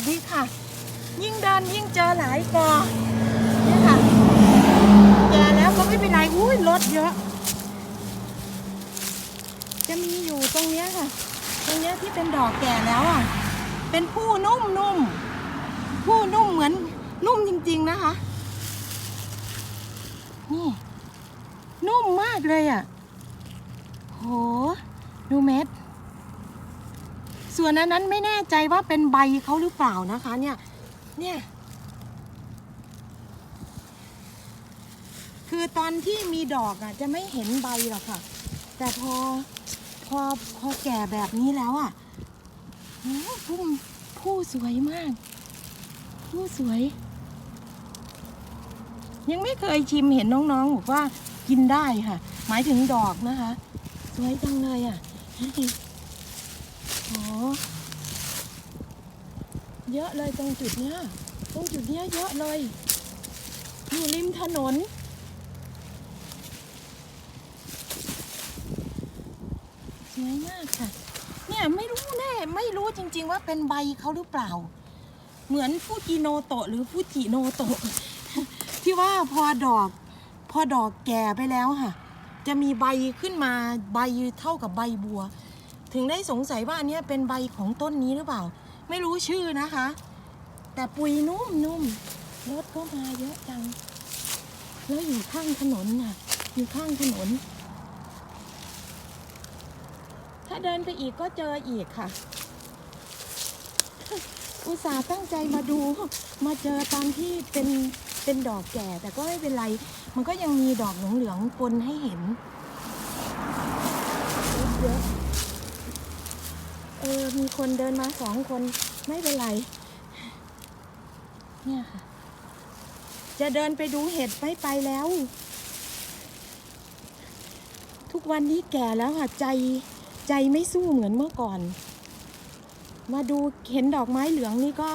สดีค่ะ ยิ่งเดินยิ่งเจอหลายกอเนี่ยค่ะแก่แล้วก็ไม่เป็นไรอุ้ยรถเยอะ จะมีอยู่ตรงเนี้ยค่ะ ตรงเนี้ยที่เป็นดอกแก่แล้วอะ เป็นผู้นุ่มนุ่มๆผู้นุ่มเหมือนนุ่มจริง ๆนะคะ นี่ นุ่มมากเลยอะ โห ดูเม็ด ส่วนอันนั้นไม่แน่ใจว่าเป็นใบเขาหรือเปล่านะคะ เนี่ย เนี่ย คือตอนที่มีดอกอะ จะไม่เห็นใบหรอกค่ะ แต่พอพอพอแก่แบบนี้แล้วอะโอ้พุ่มผู้สวยมาก ผู้สวย ยังไม่เคยชิมเห็นน้องๆบอกว่ากินได้ค่ะ หมายถึงดอกนะคะ สวยจังเลยอะ โอ้เยอะเลยตรงจุดเนี้ย ตรงจุดเนี้ยเยอะเลย อยู่ริมถนน สวยมากค่ะ เนี่ยไม่รู้แน่ ไม่รู้จริง ๆ ว่าเป็นใบเขาหรือเปล่า เหมือนฟูจิโนโตะหรือฟูจิโนโตะที่ว่าพอดอก พอดอกแก่ไปแล้วค่ะ จะมีใบขึ้นมาใบเท่ากับใบบัว ถึงได้สงสัยว่าอันนี้เป็นใบของต้นนี้หรือเปล่า ไม่รู้ชื่อนะคะ แต่ปุยนุ่มนุ่มรถก็มาเยอะจัง แล้วอยู่ข้างถนนน่ะ อยู่ข้างถนน ถ้าเดินไปอีกก็เจออีกค่ะ อุตส่าห์ตั้งใจมาดู มาเจอตอนที่เป็นเป็นดอกแก่ แต่ก็ไม่เป็นไร มันก็ยังมีดอกเหลืองๆปนให้เห็นเยอะ เออ มีคนเดินมาสองคนไม่เป็นไร เนี่ยค่ะ จะเดินไปดูเห็ดไม่ไปแล้ว ทุกวันนี้แก่แล้วค่ะ ใจใจไม่สู้เหมือนเมื่อก่อน มาดูเห็นดอกไม้เหลืองนี่ก็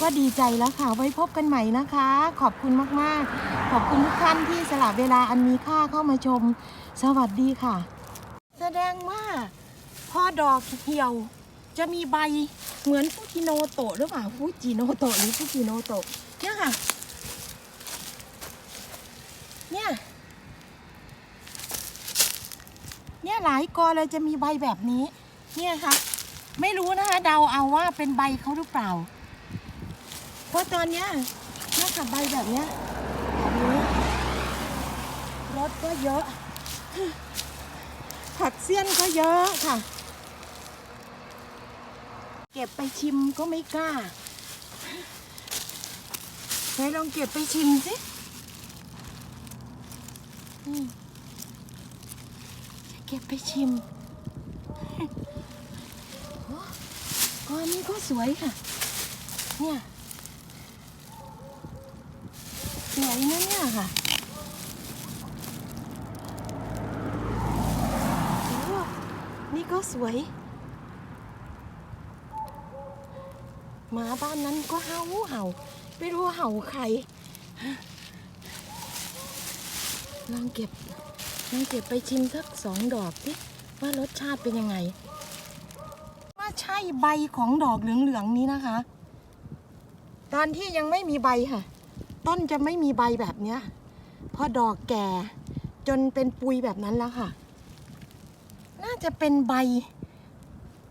ก็ดีใจแล้วค่ะ ไว้พบกันใหม่นะคะ ขอบคุณมาก ๆ ขอบคุณทุกท่านที่สละเวลาอันมีค่าเข้ามาชม สวัสดีค่ะ พอดอกเหี่ยว จะมีใบเหมือนฟูจิโนโตะหรือเปล่าฟูจิโนโตะหรือฟูจิโนโตะเนี่ยค่ะ เนี่ยเนี่ยหลายกอเลยจะมีใบแบบนี้ เนี่ยค่ะ ไม่รู้นะคะเดาเอาว่าเป็นใบเขาหรือเปล่า เพราะตอนเนี้ยเนี่ยค่ะใบแบบเนี้ยแบบนี้รถก็เยอะ ผักเสี้ยนก็เยอะค่ะ เก็บไปชิมก็ไม่กล้าไหนลองเก็บไปชิมสิมจะเก็บไปชิมก้อนนี้ก็สวยค่ะ เนี่ยสวยนะเนี่ยค่ะนี่ก็สวย หมาบ้านนั้นก็เห่าเห่าไม่รู้เห่าใครลองเก็บลองเก็บไปชิมสักสองดอกสิว่ารสชาติเป็นยังไง ว่าใช่ใบของดอกเหลืองๆนี้นะคะ ตอนที่ยังไม่มีใบค่ะ ต้นจะไม่มีใบแบบเนี้ยพอดอกแก่จนเป็นปุยแบบนั้นแล้วค่ะ น่าจะเป็นใบ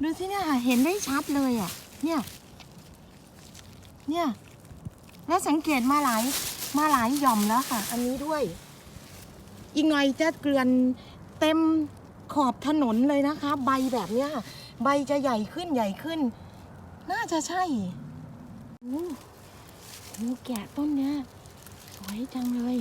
ดูสิเนี่ยค่ะ เห็นได้ชัดเลยอะ เนี่ย เนี่ย แล้วสังเกตมาหลายมาหลายหย่อมแล้วค่ะ อันนี้ด้วย อีกหน่อยจะเกลือนเต็มขอบถนนเลยนะคะ ใบแบบเนี้ยใบจะใหญ่ขึ้นใหญ่ขึ้น น่าจะใช่โอ้โหแกะต้นเนี้ยสวยจังเลย